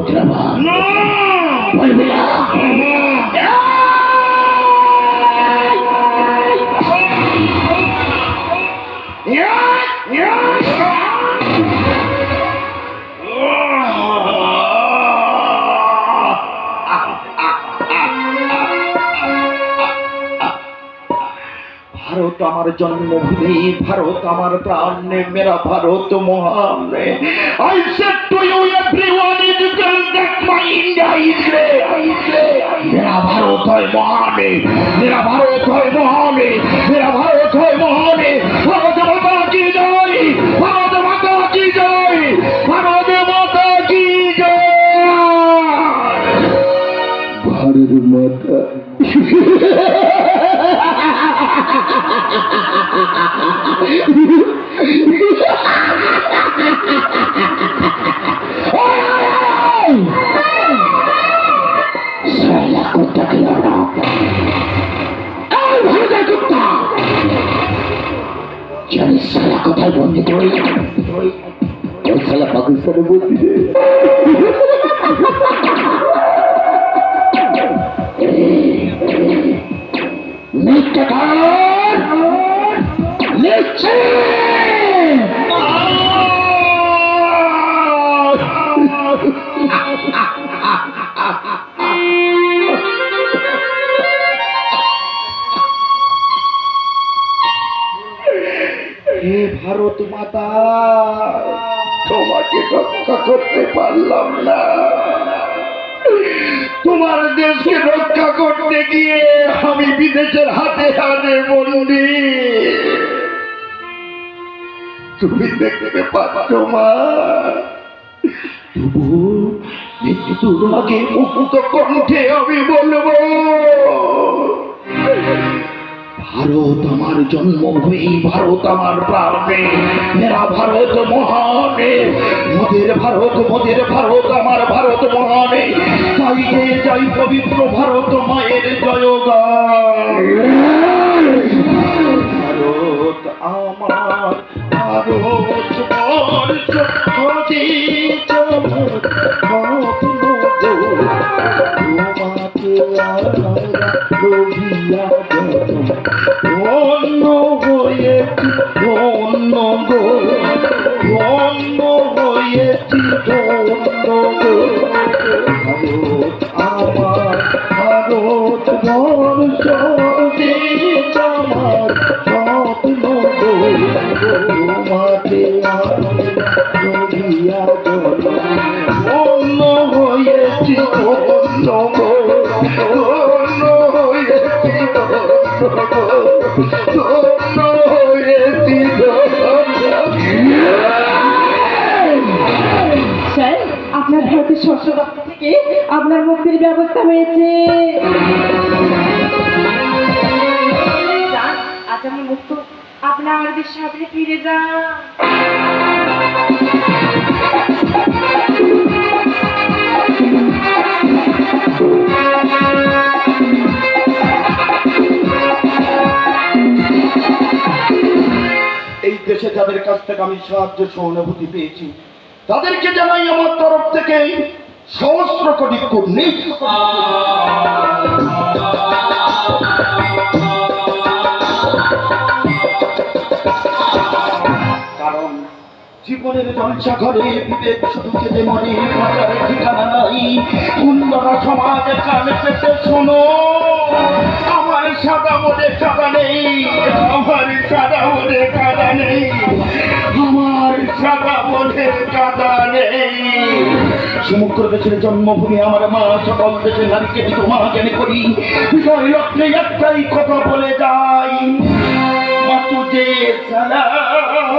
মুদ্রাবান না বলবি না ভারত আমার জন্মভূমি, ভারত আমার প্রাণ, মেরা ভারত মহান I said to you everyone that my India is মেরা ভারত হয় মহান মেরা ভারত কুত্তা কি লড়া এই ভারতের কুত্তা জানি সালা কোথায় বন্দি তুই ওই সালা পাকিস্তানে বন্দি মিথ্যে কারণ নিচ্ছে ভারত মাতা, তোমাকে রক্ষা করতে পারলাম না। তোমার দেশকে রক্ষা করতে গিয়ে আমি বিদেশের হাতে হাতে বন্দি তুমি দেখতে পাচ্ছ মা, তবু মৃত্যুর আগে মুক্ত কণ্ঠে আমি বলব ভারত আমার জন্মভূমি ভারত আমার প্রাণে। মেরা ভারত মহানে, মোদের ভারত মোদের ভারত, আমার ভারত মহানে। তাই যে যাই পবিত্র ভারত, মায়ের জয়গান। অন্য হয়েছি অন্য গো অন্য হয়েছি অন্য গো আমার ভারত বর্ষ আমার স্বপ্ন গো তোমাকে লোভিয়া অন্য হয়েছি অন্য গো আপনার ভারতের শস্য দপ্তর থেকে আপনার মুক্তির ব্যবস্থা হয়েছে। আজ আপনার সাথে ফিরে যান। দেশে যাদের কাছ থেকে আমি সাহায্য সহানুভূতি পেয়েছি, তাদেরকে জানাই আমার তরফ থেকে সহস্র কোটি কুর্নি কারণ জীবনের জলসা ঘরে বিবেক শুধু মনে বাজারে ঠিকানা নাই। সমাজ কান পেতে শোনো। সাদা মনে কাদা নেই, আমার সাদা মনে কাদা নেই, আমার সাদা মনে কাদা নেই। সমগ্র দেশের জন্মভূমি আমার মা, সকল দেশের নারীকে তোমা জ্ঞানী করি। বিষয় লক্ষ্যে একটাই কথা বলে যাই মা তুঝে সালাম।